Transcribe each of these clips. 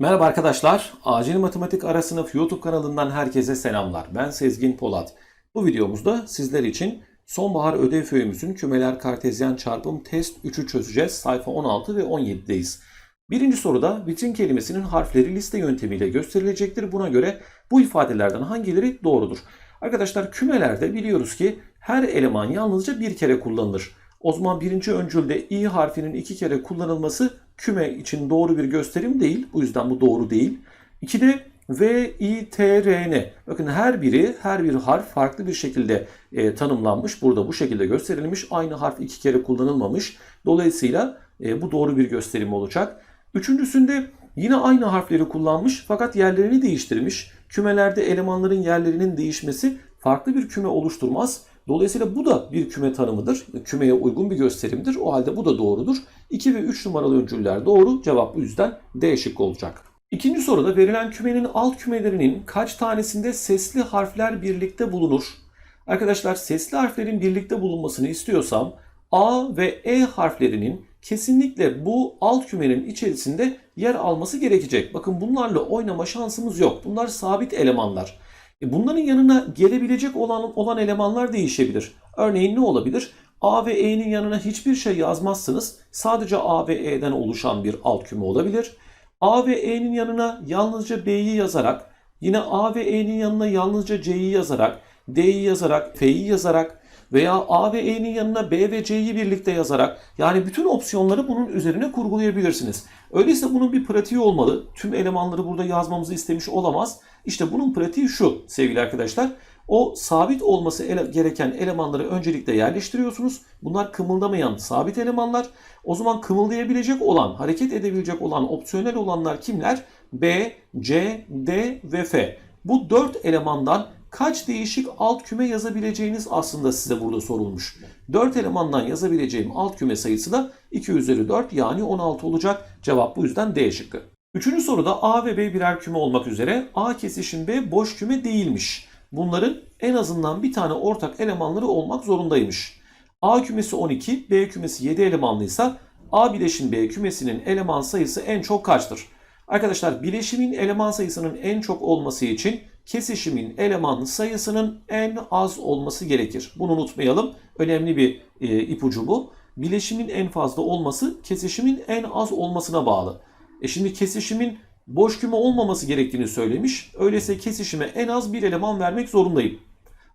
Merhaba arkadaşlar. Acil Matematik Ara Sınıf YouTube kanalından herkese selamlar. Ben Sezgin Polat. Bu videomuzda sizler için sonbahar ödev föyümüzün kümeler kartezyen çarpım test 3'ü çözeceğiz. Sayfa 16 ve 17'deyiz. Birinci soruda vitrin kelimesinin harfleri liste yöntemiyle gösterilecektir. Buna göre bu ifadelerden hangileri doğrudur? Arkadaşlar kümelerde biliyoruz ki her eleman yalnızca bir kere kullanılır. O zaman birinci öncülde i harfinin iki kere kullanılması küme için doğru bir gösterim değil. Bu yüzden bu doğru değil. İkide V, I, T, R, N. Bakın her biri, her bir harf farklı bir şekilde e, tanımlanmış. Burada bu şekilde gösterilmiş. Aynı harf iki kere kullanılmamış. Dolayısıyla e, bu doğru bir gösterim olacak. Üçüncüsünde yine aynı harfleri kullanmış fakat yerlerini değiştirmiş. Kümelerde elemanların yerlerinin değişmesi farklı bir küme oluşturmaz. Dolayısıyla bu da bir küme tanımıdır. Kümeye uygun bir gösterimdir. O halde bu da doğrudur. 2 ve 3 numaralı öncüller doğru. Cevap bu yüzden D şıkkı olacak. İkinci soruda verilen kümenin alt kümelerinin kaç tanesinde sesli harfler birlikte bulunur? Arkadaşlar sesli harflerin birlikte bulunmasını istiyorsam A ve E harflerinin kesinlikle bu alt kümenin içerisinde yer alması gerekecek. Bakın bunlarla oynama şansımız yok. Bunlar sabit elemanlar. E bunların yanına gelebilecek olan, olan elemanlar değişebilir. Örneğin ne olabilir? A ve E'nin yanına hiçbir şey yazmazsınız. Sadece A ve E'den oluşan bir alt küme olabilir. A ve E'nin yanına yalnızca B'yi yazarak, yine A ve E'nin yanına yalnızca C'yi yazarak, D'yi yazarak, F'yi yazarak veya A ve E'nin yanına B ve C'yi birlikte yazarak yani bütün opsiyonları bunun üzerine kurgulayabilirsiniz. Öyleyse bunun bir pratiği olmalı. Tüm elemanları burada yazmamızı istemiş olamaz. İşte bunun pratiği şu sevgili arkadaşlar. O sabit olması ele- gereken elemanları öncelikle yerleştiriyorsunuz. Bunlar kımıldamayan sabit elemanlar. O zaman kımıldayabilecek olan, hareket edebilecek olan, opsiyonel olanlar kimler? B, C, D ve F. Bu dört elemandan kaç değişik alt küme yazabileceğiniz aslında size burada sorulmuş. 4 elemandan yazabileceğim alt küme sayısı da 2 üzeri 4 yani 16 olacak. Cevap bu yüzden D şıkkı. Üçüncü soruda A ve B birer küme olmak üzere A kesişim B boş küme değilmiş. Bunların en azından bir tane ortak elemanları olmak zorundaymış. A kümesi 12, B kümesi 7 elemanlıysa A bileşim B kümesinin eleman sayısı en çok kaçtır? Arkadaşlar bileşimin eleman sayısının en çok olması için kesişimin eleman sayısının en az olması gerekir. Bunu unutmayalım. Önemli bir e, ipucu bu. Bileşimin en fazla olması kesişimin en az olmasına bağlı. E şimdi kesişimin boş küme olmaması gerektiğini söylemiş. Öyleyse kesişime en az bir eleman vermek zorundayım.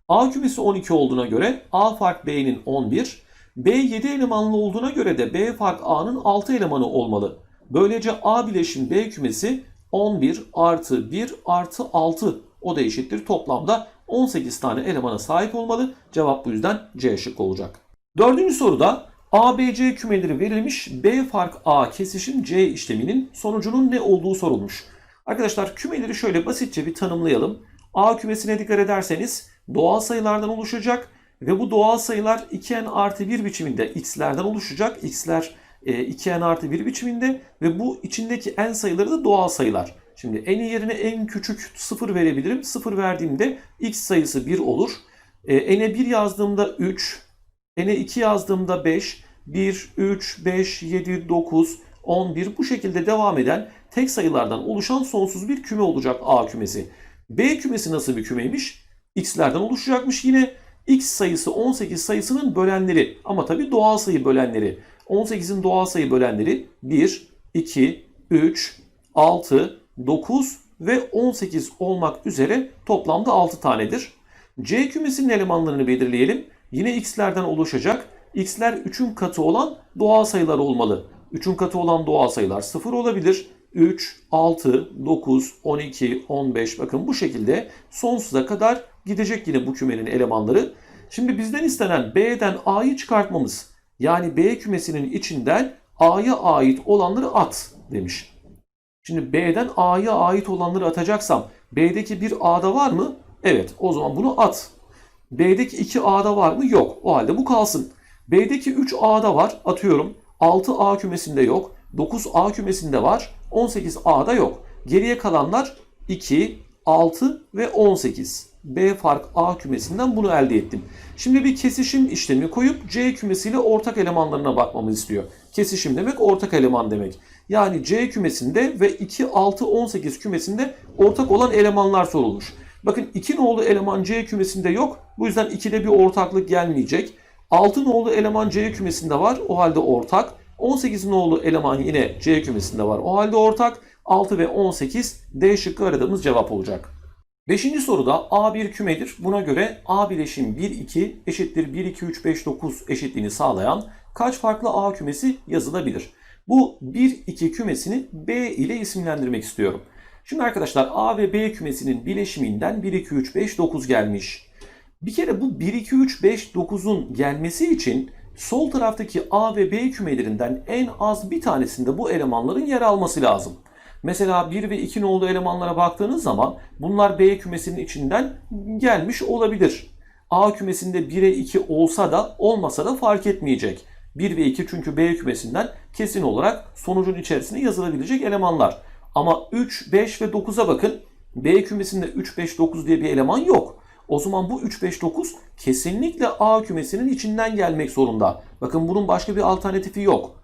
A kümesi 12 olduğuna göre A fark B'nin 11, B 7 elemanlı olduğuna göre de B fark A'nın 6 elemanı olmalı. Böylece A bileşim B kümesi 11 artı 1 artı 6 o da eşittir. Toplamda 18 tane elemana sahip olmalı. Cevap bu yüzden C şıkkı olacak. Dördüncü soruda A, B, C kümeleri verilmiş. B fark A kesişim C işleminin sonucunun ne olduğu sorulmuş. Arkadaşlar kümeleri şöyle basitçe bir tanımlayalım. A kümesine dikkat ederseniz doğal sayılardan oluşacak ve bu doğal sayılar 2n artı 1 biçiminde x'lerden oluşacak. x'ler e, 2n artı 1 biçiminde ve bu içindeki n sayıları da doğal sayılar. Şimdi n'i yerine en küçük 0 verebilirim. 0 verdiğimde x sayısı 1 olur. E, n'e 1 yazdığımda 3, n'e 2 yazdığımda 5, 1, 3, 5, 7, 9, 11 bu şekilde devam eden tek sayılardan oluşan sonsuz bir küme olacak A kümesi. B kümesi nasıl bir kümeymiş? X'lerden oluşacakmış yine. X sayısı 18 sayısının bölenleri ama tabii doğal sayı bölenleri. 18'in doğal sayı bölenleri 1, 2, 3, 6, 9 ve 18 olmak üzere toplamda 6 tanedir. C kümesinin elemanlarını belirleyelim. Yine x'lerden oluşacak. x'ler 3'ün katı olan doğal sayılar olmalı. 3'ün katı olan doğal sayılar 0 olabilir. 3, 6, 9, 12, 15 bakın bu şekilde sonsuza kadar gidecek yine bu kümenin elemanları. Şimdi bizden istenen B'den A'yı çıkartmamız. Yani B kümesinin içinden A'ya ait olanları at demiş. Şimdi B'den A'ya ait olanları atacaksam B'deki bir A'da var mı? Evet o zaman bunu at. B'deki 2 A'da var mı? Yok. O halde bu kalsın. B'deki 3 A'da var. Atıyorum. 6 A kümesinde yok. 9 A kümesinde var. 18 A'da yok. Geriye kalanlar 2, 6 ve 18. B fark A kümesinden bunu elde ettim. Şimdi bir kesişim işlemi koyup C kümesiyle ortak elemanlarına bakmamı istiyor. Kesişim demek ortak eleman demek. Yani C kümesinde ve 2, 6, 18 kümesinde ortak olan elemanlar sorulmuş. Bakın 2 nolu eleman C kümesinde yok. Bu yüzden 2'de bir ortaklık gelmeyecek. 6 nolu eleman C kümesinde var. O halde ortak. 18 nolu eleman yine C kümesinde var. O halde ortak. 6 ve 18 D şıkkı aradığımız cevap olacak. Beşinci soruda A bir kümedir. Buna göre A bileşim 1, 2 eşittir 1, 2, 3, 5, 9 eşitliğini sağlayan kaç farklı A kümesi yazılabilir? Bu 1, 2 kümesini B ile isimlendirmek istiyorum. Şimdi arkadaşlar A ve B kümesinin bileşiminden 1, 2, 3, 5, 9 gelmiş. Bir kere bu 1, 2, 3, 5, 9'un gelmesi için sol taraftaki A ve B kümelerinden en az bir tanesinde bu elemanların yer alması lazım. Mesela 1 ve 2 nolu elemanlara baktığınız zaman bunlar B kümesinin içinden gelmiş olabilir. A kümesinde 1'e 2 olsa da olmasa da fark etmeyecek. 1 ve 2 çünkü B kümesinden kesin olarak sonucun içerisine yazılabilecek elemanlar. Ama 3, 5 ve 9'a bakın. B kümesinde 3, 5, 9 diye bir eleman yok. O zaman bu 3, 5, 9 kesinlikle A kümesinin içinden gelmek zorunda. Bakın bunun başka bir alternatifi yok.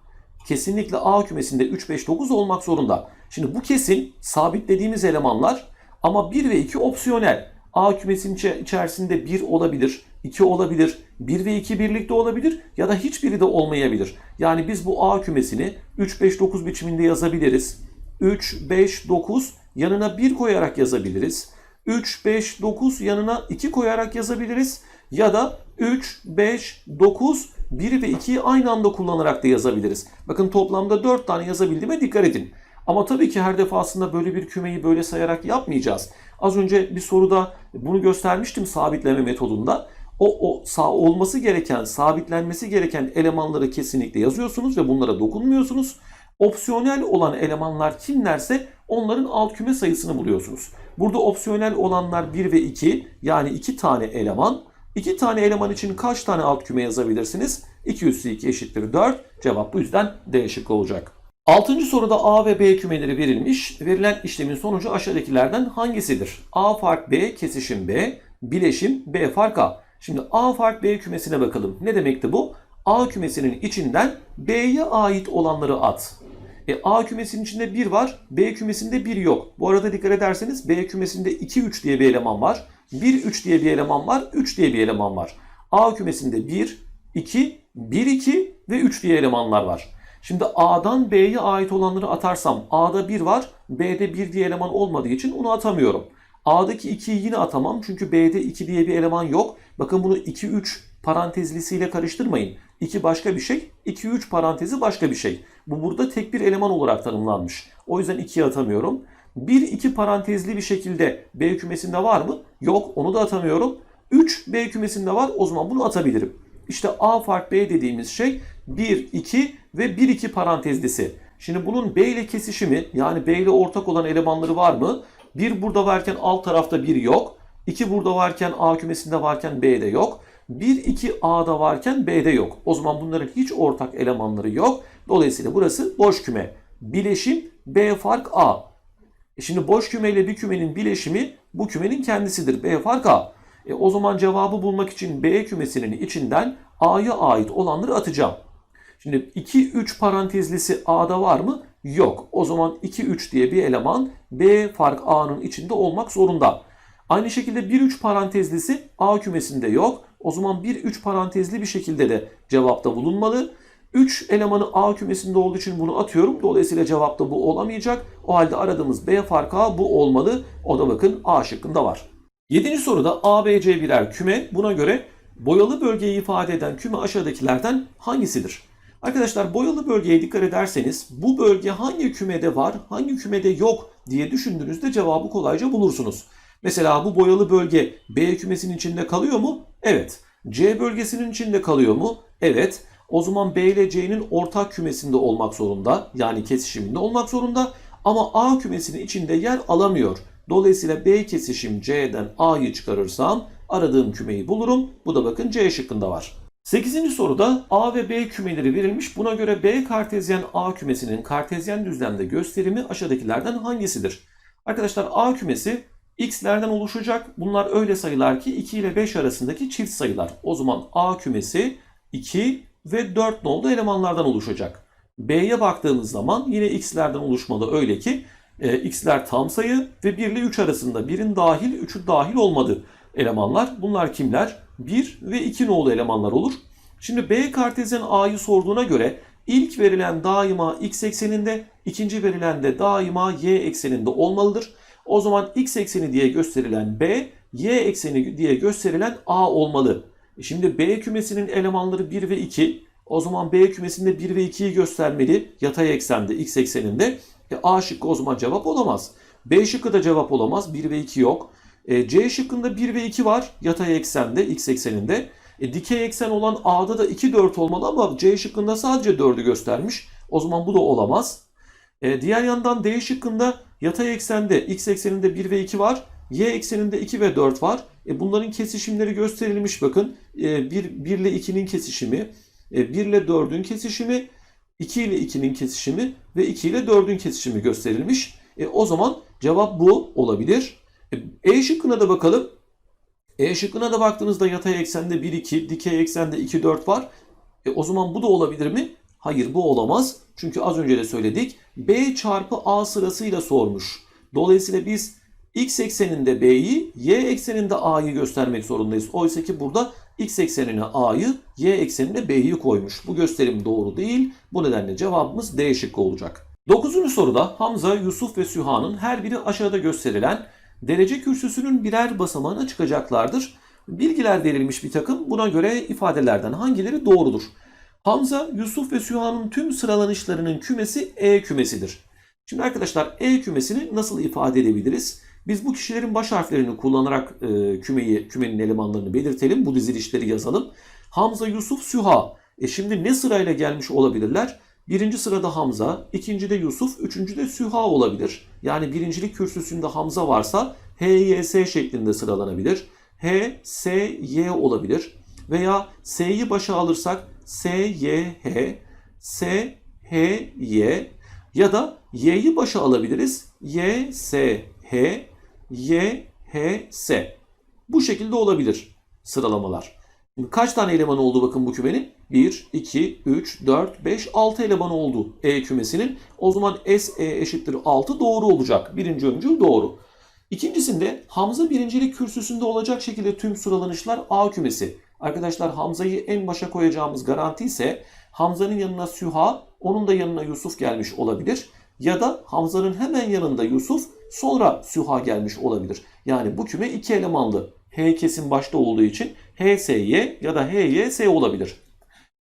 Kesinlikle A kümesinde 3, 5, 9 olmak zorunda. Şimdi bu kesin sabitlediğimiz elemanlar ama 1 ve 2 opsiyonel. A kümesinin içerisinde 1 olabilir, 2 olabilir, 1 ve 2 birlikte olabilir ya da hiçbiri de olmayabilir. Yani biz bu A kümesini 3, 5, 9 biçiminde yazabiliriz. 3, 5, 9 yanına 1 koyarak yazabiliriz. 3, 5, 9 yanına 2 koyarak yazabiliriz. Ya da 3, 5, 9, 1 ve 2'yi aynı anda kullanarak da yazabiliriz. Bakın toplamda 4 tane yazabildiğime dikkat edin. Ama tabii ki her defasında böyle bir kümeyi böyle sayarak yapmayacağız. Az önce bir soruda bunu göstermiştim sabitleme metodunda. O, o sağ olması gereken, sabitlenmesi gereken elemanları kesinlikle yazıyorsunuz ve bunlara dokunmuyorsunuz. Opsiyonel olan elemanlar kimlerse onların alt küme sayısını buluyorsunuz. Burada opsiyonel olanlar 1 ve 2 yani 2 tane eleman. 2 tane eleman için kaç tane alt küme yazabilirsiniz? 2 üssü 2 eşittir 4. Cevap bu yüzden D şıkkı olacak. Altıncı soruda A ve B kümeleri verilmiş. Verilen işlemin sonucu aşağıdakilerden hangisidir? A fark B kesişim B, bileşim B fark A. Şimdi A fark B kümesine bakalım. Ne demekti bu? A kümesinin içinden B'ye ait olanları at. E, A kümesinin içinde 1 var, B kümesinde 1 yok. Bu arada dikkat ederseniz B kümesinde 2, 3 diye bir eleman var. 1, 3 diye bir eleman var, 3 diye bir eleman var. A kümesinde 1, 2, 1, 2 ve 3 diye elemanlar var. Şimdi A'dan B'ye ait olanları atarsam A'da 1 var, B'de 1 diye eleman olmadığı için onu atamıyorum. A'daki 2'yi yine atamam çünkü B'de 2 diye bir eleman yok. Bakın bunu 2, 3 parantezlisiyle karıştırmayın. 2 başka bir şey, 2, 3 parantezi başka bir şey. Bu burada tek bir eleman olarak tanımlanmış. O yüzden 2'ye atamıyorum. 1, 2 parantezli bir şekilde B kümesinde var mı? Yok, onu da atamıyorum. 3 B kümesinde var, o zaman bunu atabilirim. İşte A fark B dediğimiz şey 1, 2 ve 1, 2 parantezlisi. Şimdi bunun B ile kesişimi yani B ile ortak olan elemanları var mı? 1 burada varken alt tarafta 1 yok. 2 burada varken A kümesinde varken B'de yok. 1, 2 A'da varken B'de yok. O zaman bunların hiç ortak elemanları yok. Dolayısıyla burası boş küme. Bileşim B fark A. E şimdi boş küme ile bir kümenin bileşimi bu kümenin kendisidir. B fark A. E o zaman cevabı bulmak için B kümesinin içinden A'ya ait olanları atacağım. Şimdi 2, 3 parantezlisi A'da var mı? Yok. O zaman 2, 3 diye bir eleman B fark A'nın içinde olmak zorunda. Aynı şekilde 1, 3 parantezlisi A kümesinde yok. O zaman 1, 3 parantezli bir şekilde de cevapta bulunmalı. 3 elemanı A kümesinde olduğu için bunu atıyorum. Dolayısıyla cevapta bu olamayacak. O halde aradığımız B fark A bu olmalı. O da bakın A şıkkında var. Yedinci soruda A, B, C birer küme. Buna göre boyalı bölgeyi ifade eden küme aşağıdakilerden hangisidir? Arkadaşlar boyalı bölgeye dikkat ederseniz bu bölge hangi kümede var, hangi kümede yok diye düşündüğünüzde cevabı kolayca bulursunuz. Mesela bu boyalı bölge B kümesinin içinde kalıyor mu? Evet. C bölgesinin içinde kalıyor mu? Evet. O zaman B ile C'nin ortak kümesinde olmak zorunda. Yani kesişiminde olmak zorunda. Ama A kümesinin içinde yer alamıyor. Dolayısıyla B kesişim C'den A'yı çıkarırsam aradığım kümeyi bulurum. Bu da bakın C şıkkında var. 8. soruda A ve B kümeleri verilmiş. Buna göre B kartezyen A kümesinin kartezyen düzlemde gösterimi aşağıdakilerden hangisidir? Arkadaşlar A kümesi x'lerden oluşacak. Bunlar öyle sayılar ki 2 ile 5 arasındaki çift sayılar. O zaman A kümesi 2 ve 4 nolu elemanlardan oluşacak. B'ye baktığımız zaman yine x'lerden oluşmalı öyle ki e, x'ler tam sayı ve 1 ile 3 arasında 1'in dahil 3'ü dahil olmadı elemanlar. Bunlar kimler? 1 ve 2 nolu elemanlar olur. Şimdi B kartezyen A'yı sorduğuna göre ilk verilen daima x ekseninde, ikinci verilen de daima y ekseninde olmalıdır. O zaman x ekseni diye gösterilen B, y ekseni diye gösterilen A olmalı. E Şimdi B kümesinin elemanları 1 ve 2. O zaman B kümesinde 1 ve 2'yi göstermeli yatay eksende, x ekseninde. E A şıkkı o zaman cevap olamaz. B şıkkı da cevap olamaz. 1 ve 2 yok. E, C şıkkında 1 ve 2 var yatay eksende, x ekseninde. E, dikey eksen olan A'da da 2, 4 olmalı ama C şıkkında sadece 4'ü göstermiş. O zaman bu da olamaz. E, diğer yandan D şıkkında yatay eksende, x ekseninde 1 ve 2 var. Y ekseninde 2 ve 4 var. E, bunların kesişimleri gösterilmiş bakın. E, 1, 1 ile 2'nin kesişimi, e, 1 ile 4'ün kesişimi, 2 ile 2'nin kesişimi ve 2 ile 4'ün kesişimi gösterilmiş. E, o zaman cevap bu olabilir. E, şıkkına da bakalım. E şıkkına da baktığınızda yatay eksende 1, 2, dikey eksende 2, 4 var. E, o zaman bu da olabilir mi? Hayır bu olamaz. Çünkü az önce de söyledik. B çarpı A sırasıyla sormuş. Dolayısıyla biz x ekseninde B'yi, y ekseninde A'yı göstermek zorundayız. Oysa ki burada x eksenine A'yı, y eksenine B'yi koymuş. Bu gösterim doğru değil. Bu nedenle cevabımız D şıkkı olacak. Dokuzuncu soruda Hamza, Yusuf ve Süha'nın her biri aşağıda gösterilen derece kürsüsünün birer basamağına çıkacaklardır. Bilgiler verilmiş bir takım. Buna göre ifadelerden hangileri doğrudur? Hamza, Yusuf ve Süha'nın tüm sıralanışlarının kümesi E kümesidir. Şimdi arkadaşlar E kümesini nasıl ifade edebiliriz? Biz bu kişilerin baş harflerini kullanarak e, kümeyi, kümenin elemanlarını belirtelim. Bu dizilişleri yazalım. Hamza, Yusuf, Süha. E şimdi ne sırayla gelmiş olabilirler? Birinci sırada Hamza, ikincide Yusuf, üçüncüde Süha olabilir. Yani birincilik kürsüsünde Hamza varsa H, Y, S şeklinde sıralanabilir. H, S, Y olabilir. Veya S'yi başa alırsak S, Y, H, S, H, Y ya da Y'yi başa alabiliriz. Y, S, H, Y, H, S. Bu şekilde olabilir sıralamalar. Şimdi kaç tane eleman oldu bakın bu kümenin? 1, 2, 3, 4, 5, 6 eleman oldu E kümesinin. O zaman S E eşittir 6 doğru olacak. Birinci öncül doğru. İkincisinde Hamza birincilik kürsüsünde olacak şekilde tüm sıralanışlar A kümesi. Arkadaşlar Hamza'yı en başa koyacağımız garanti ise Hamza'nın yanına Süha, onun da yanına Yusuf gelmiş olabilir. Ya da Hamza'nın hemen yanında Yusuf, sonra Süha gelmiş olabilir. Yani bu küme iki elemanlı. H kesin başta olduğu için HSY ya da HYS olabilir.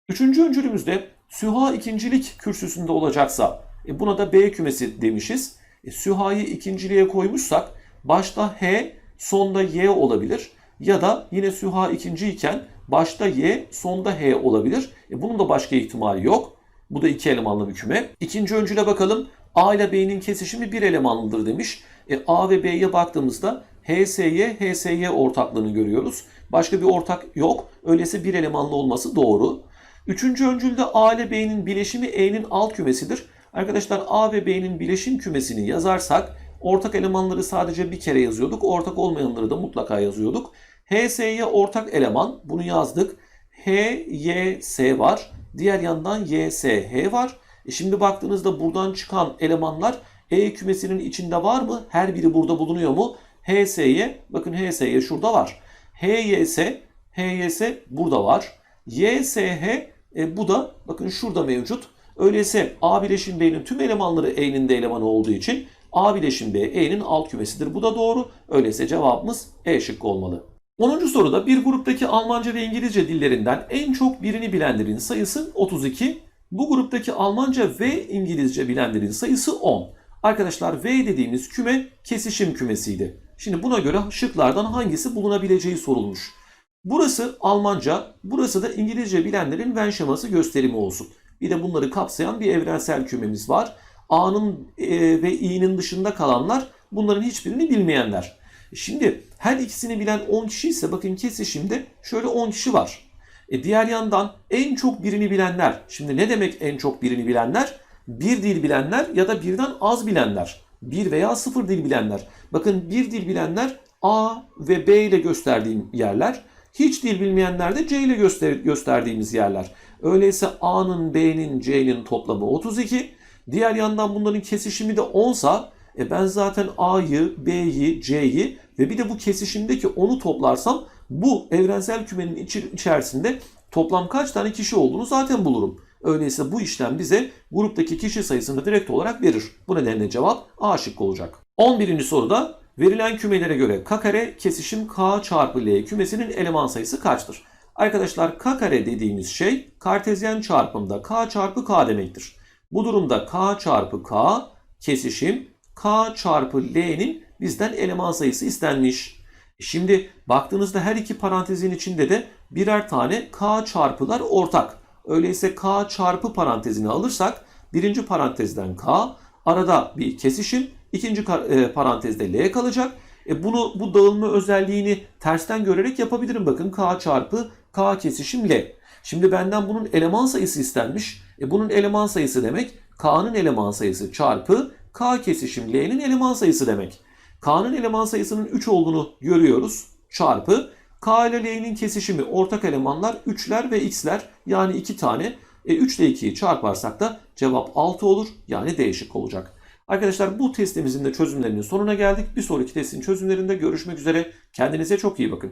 Üçüncü öncülümüzde Süha ikincilik kürsüsünde olacaksa e buna da B kümesi demişiz. E, Süha'yı ikinciliğe koymuşsak başta H sonda Y olabilir. Ya da yine Süha ikinci iken başta Y sonda H olabilir. E, bunun da başka ihtimali yok. Bu da iki elemanlı bir küme. İkinci öncüle bakalım. A ile B'nin kesişimi bir elemanlıdır demiş. E, A ve B'ye baktığımızda HSY, HSY ortaklığını görüyoruz. Başka bir ortak yok. Öyleyse bir elemanlı olması doğru. Üçüncü öncülde A ile B'nin bileşimi E'nin alt kümesidir. Arkadaşlar A ve B'nin bileşim kümesini yazarsak ortak elemanları sadece bir kere yazıyorduk. Ortak olmayanları da mutlaka yazıyorduk. HSY ortak eleman. Bunu yazdık. HYS var. Diğer yandan YSH var. E şimdi baktığınızda buradan çıkan elemanlar E kümesinin içinde var mı? Her biri burada bulunuyor mu? HSY, bakın HSY şurada var. HYS, HYS burada var. YSH, e, bu da bakın şurada mevcut. Öyleyse A bileşim B'nin tüm elemanları E'nin de elemanı olduğu için A bileşim B E'nin alt kümesidir. Bu da doğru. Öyleyse cevabımız E şıkkı olmalı. 10. soruda bir gruptaki Almanca ve İngilizce dillerinden en çok birini bilenlerin sayısı 32. Bu gruptaki Almanca ve İngilizce bilenlerin sayısı 10. Arkadaşlar V dediğimiz küme kesişim kümesiydi. Şimdi buna göre şıklardan hangisi bulunabileceği sorulmuş. Burası Almanca, burası da İngilizce bilenlerin Venn şeması gösterimi olsun. Bir de bunları kapsayan bir evrensel kümemiz var. A'nın e, ve İ'nin dışında kalanlar bunların hiçbirini bilmeyenler. Şimdi her ikisini bilen 10 kişi ise bakın kesişimde şöyle 10 kişi var. E diğer yandan en çok birini bilenler. Şimdi ne demek en çok birini bilenler? Bir dil bilenler ya da birden az bilenler. 1 veya 0 dil bilenler. Bakın bir dil bilenler A ve B ile gösterdiğim yerler. Hiç dil bilmeyenler de C ile göster gösterdiğimiz yerler. Öyleyse A'nın, B'nin, C'nin toplamı 32. Diğer yandan bunların kesişimi de 10 sa e ben zaten A'yı, B'yi, C'yi ve bir de bu kesişimdeki 10'u toplarsam bu evrensel kümenin içi- içerisinde toplam kaç tane kişi olduğunu zaten bulurum. Öyleyse bu işlem bize gruptaki kişi sayısını direkt olarak verir. Bu nedenle cevap A şıkkı olacak. 11. soruda verilen kümelere göre k kare kesişim k çarpı l kümesinin eleman sayısı kaçtır? Arkadaşlar k kare dediğimiz şey kartezyen çarpımda k çarpı k demektir. Bu durumda k çarpı k kesişim k çarpı l'nin bizden eleman sayısı istenmiş. Şimdi baktığınızda her iki parantezin içinde de birer tane k çarpılar ortak. Öyleyse k çarpı parantezini alırsak birinci parantezden k, arada bir kesişim, ikinci e, parantezde l kalacak. E bunu bu dağılma özelliğini tersten görerek yapabilirim. Bakın k çarpı k kesişim l. Şimdi benden bunun eleman sayısı istenmiş. E bunun eleman sayısı demek k'nın eleman sayısı çarpı k kesişim l'nin eleman sayısı demek. K'nın eleman sayısının 3 olduğunu görüyoruz. Çarpı K ile L'nin kesişimi ortak elemanlar 3'ler ve x'ler yani 2 tane. E, 3 ile 2'yi çarparsak da cevap 6 olur yani D şıkkı olacak. Arkadaşlar bu testimizin de çözümlerinin sonuna geldik. Bir sonraki testin çözümlerinde görüşmek üzere. Kendinize çok iyi bakın.